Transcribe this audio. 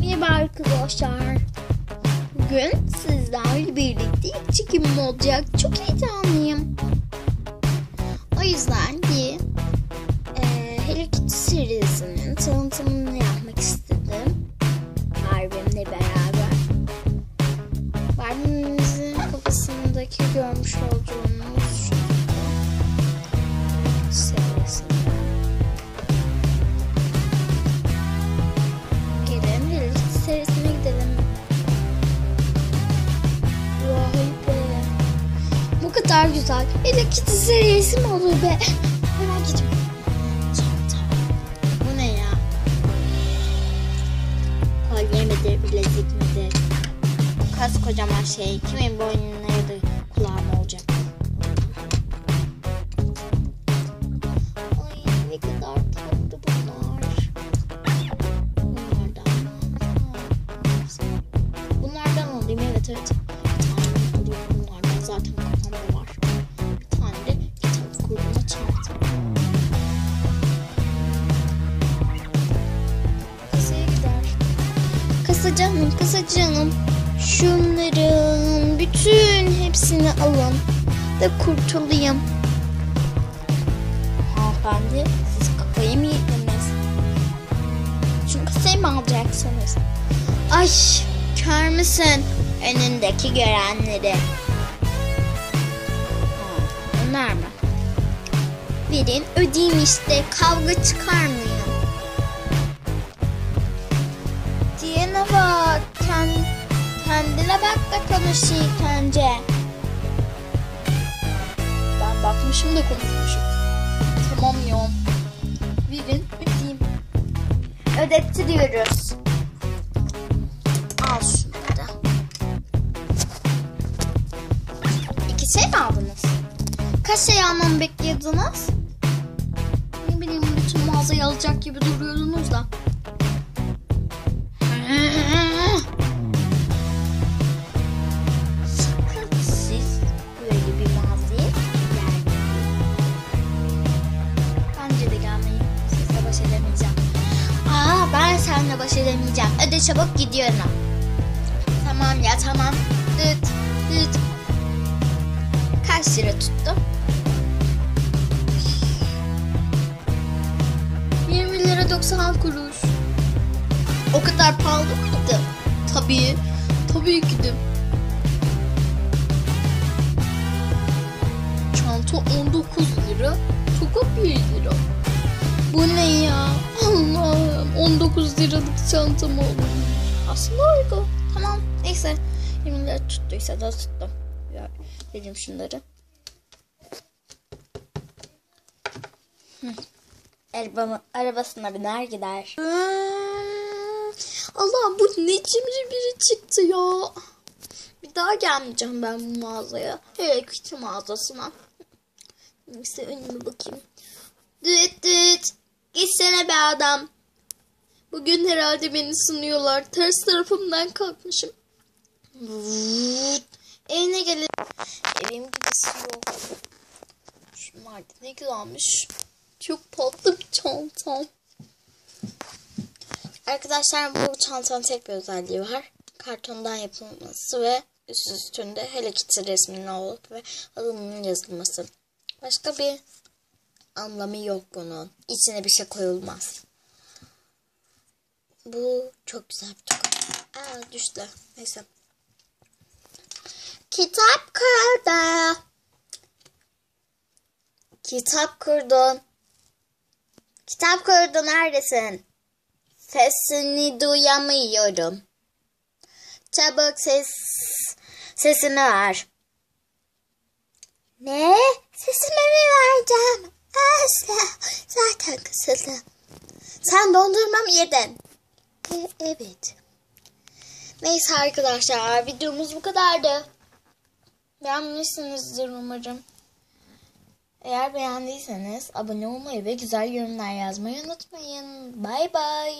Merhaba arkadaşlar. Bugün sizlerle birlikte ilk çekimim olacak. Çok heyecanlıyım. O yüzden bir e, Hello Kitty serisinin tanıtımını yapmak istedim. Barbie'mle beraber. Barbie'mizin kafasındaki görmüş olduğunuz kadar güzel. Hello Kitty serisi mi olur be? Hemen. Çanta. Bu ne ya? Kolye midir, bilezik midir? Kas kocaman şey. Kimin boynuna ya da kulağına olacak? Ay ne kadar tatlı bunlar. Bunlardan? Bunlardan alayım evet evet. Kasa canım, kasa canım. Şunların bütün hepsini alın. Da kurtulayım. Hanımefendi siz kafayı mı yediniz? Şu kasayı mı alacaksınız? Ay kör müsün? Önündeki görenleri. Ha, Onlar mı? Verin ödeyeyim işte kavga çıkarmayın. İlk önce. Ben bakmışım da konuşmuşum. Tamam ya. Verin ödeyeyim. Ödettiriyoruz. Al şunları. İki şey mi aldınız? Kaç şey almamı bekliyordunuz? Ne bileyim bütün mağazayı alacak gibi duruyordunuz da. Baş edemeyeceğim. Öde çabuk gidiyorum. Tamam ya tamam. Düt düt. Kaç lira tuttu? 20 lira 90 kuruş. O kadar pahalı mıydı? Tabii. Tabii ki de. Çanta 19 lira. Toka 1 lira. Bu ne ya? Allah'ım 19 liralık çantam olmuş. Aslında uygun. Tamam neyse. 20 lira tuttuysa da tuttum. Ya, vereyim şunları. Arabamı, arabasına biner gider. Allah bu ne cimri biri çıktı ya. Bir daha gelmeyeceğim ben bu mağazaya. Hele küçük mağazasına. Neyse önüme bakayım. Düt düt. Gitsene be adam. Bugün herhalde beni sınıyorlar. Ters tarafımdan kalkmışım. Vut. Evine gelin. Evim gidesi yok. Şunlar da ne güzelmiş. Çok tatlı bir çantam. Arkadaşlar bu çantanın tek bir özelliği var. Kartondan yapılması ve üst üstünde Hello Kitty resminin olup ve adının yazılması. Başka bir anlamı yok bunun. İçine bir şey koyulmaz. Bu çok güzel bir tokat. Aa düştü. Neyse. Kitap kurdu. Kitap kurdun. Kitap kurdu neredesin? Sesini duyamıyorum. Çabuk ses sesini ver. Ne? Sesimi mi vereceğim? Asla. Zaten kısıldı. Sen dondurma mı yedin? Evet. Neyse arkadaşlar videomuz bu kadardı. Beğenmişsinizdir umarım. Eğer beğendiyseniz abone olmayı ve güzel yorumlar yazmayı unutmayın. Bay bay.